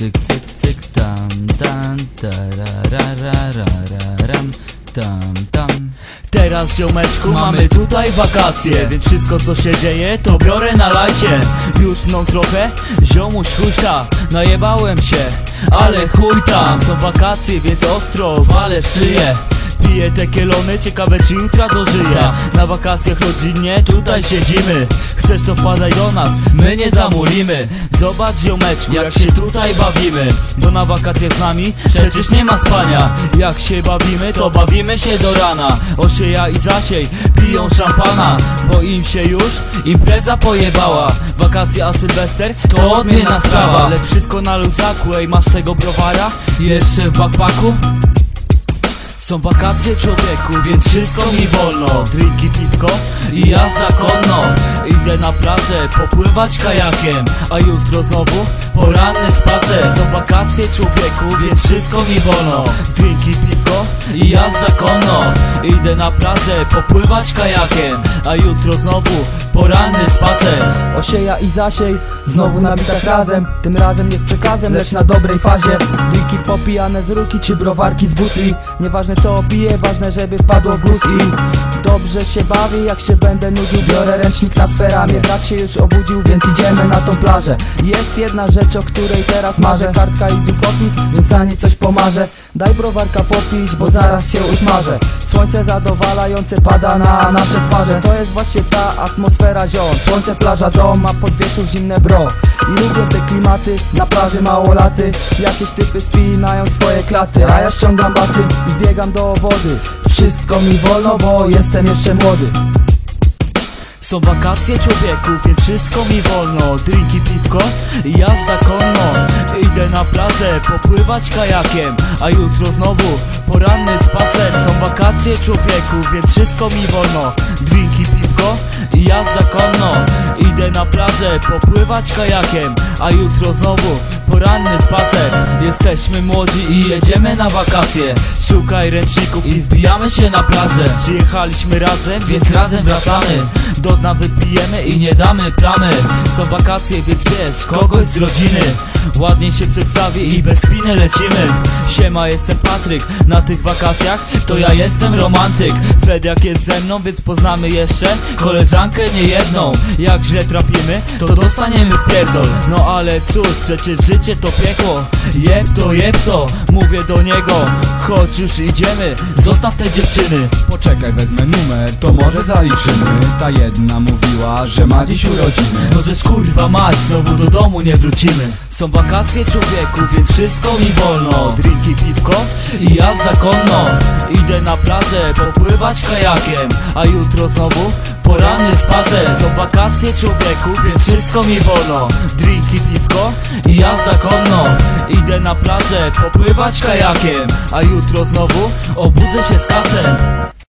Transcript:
cyk, cyk, cyk, tam, tam, tarararararam, tam, tam. Teraz ziomeczku mamy tutaj wakacje Więc wszystko co się dzieje to biorę na lajcie. Już mną trochę ziomuś chuśta Najebałem się, ale chuj tam. Są wakacje więc ostro walę w szyję Piję te kielony, ciekawe czy jutra dożyję. Na wakacjach rodzinnie tutaj siedzimy. Chcesz to wpadaj do nas, my nie zamulimy. Zobacz ziomeczku jak się tutaj bawimy. Bo na wakacjach z nami przecież nie ma spania. Jak się bawimy to bawimy się do rana. Osieja i Zasiej piją szampana. Bo im się już impreza pojebała. Wakacje a Sylwester to odmienna sprawa. Lecz wszystko na luzaku, ej masz tego browara? Jeszcze w backpacku? Są wakacje człowieku, więc wszystko mi wolno. Drinki, piwko i jazda konno Idę na plażę popływać kajakiem. A jutro znowu poranny spacer. Są wakacje człowieku, więc wszystko mi wolno. Drinki, piwko i jazda konno. Idę na plażę popływać kajakiem. A jutro znowu poranny spacer. Osieja i Zasiej, znowu na bitach razem. Tym razem z przekazem, lecz na dobrej fazie. Drinki popijane z ruki czy browarki z butli Nieważne co piję, ważne żeby wpadło w gust i Dobrze się bawię, jak się będę nudził Biorę ręcznik na swe ramię, brat się już obudził Więc idziemy na tą plażę. Jest jedna rzecz, o której teraz marzę. Kartka i długopis, więc na niej coś pomarzę. Daj browarka popić, bo zaraz się usmażę. Słońce zadowalające pada na nasze twarze. To jest właśnie ta atmosfera ziom. Słońce, plaża, dom, a pod wieczór zimne bro. I lubię te klimaty, na plaży małolaty. Jakieś typy spinają swoje klaty A ja ściągam baty i wbiegam do wody. Wszystko mi wolno, bo jestem jeszcze młody. Są wakacje człowieku, więc wszystko mi wolno. Drinki, piwko i jazda konno. Idę na plażę popływać kajakiem A jutro znowu poranny spacer. Są wakacje człowieku, więc wszystko mi wolno. Drinki, piwko i jazda konno. Idę na plażę popływać kajakiem A jutro znowu poranny spacer. Jesteśmy młodzi i jedziemy na wakacje. Szukaj ręczników i wbijamy się na plażę. Przyjechaliśmy razem, więc razem wracamy. Do dna wypijemy i nie damy plamy. Są wakacje, więc wiesz, kogoś z rodziny. Ładnie się przedstawi i bez spiny lecimy. Siema, jestem Patryk. Na tych wakacjach to ja jestem romantyk. Fediak jest ze mną, więc poznamy jeszcze Koleżankę nie jedną Jak źle trafimy, to dostaniemy w pierdol. No ale cóż, przecież życie to piekło. Jeb to, jeb to, mówię do niego. Chodź już idziemy, zostaw te dziewczyny. Poczekaj, wezmę numer, to może zaliczymy. Ta jedna mówiła, że ma dziś urodziny. No żeż kurwa mać, znowu do domu nie wrócimy. Są wakacje człowieku, więc wszystko mi wolno. Drinki, piwko i jazda konno. Idę na plażę popływać kajakiem. A jutro znowu poranny spacer. Są wakacje człowieku, więc wszystko mi wolno. Drinki, piwko i jazda konno. Idę na plażę popływać kajakiem. A jutro znowu obudzę się z kacem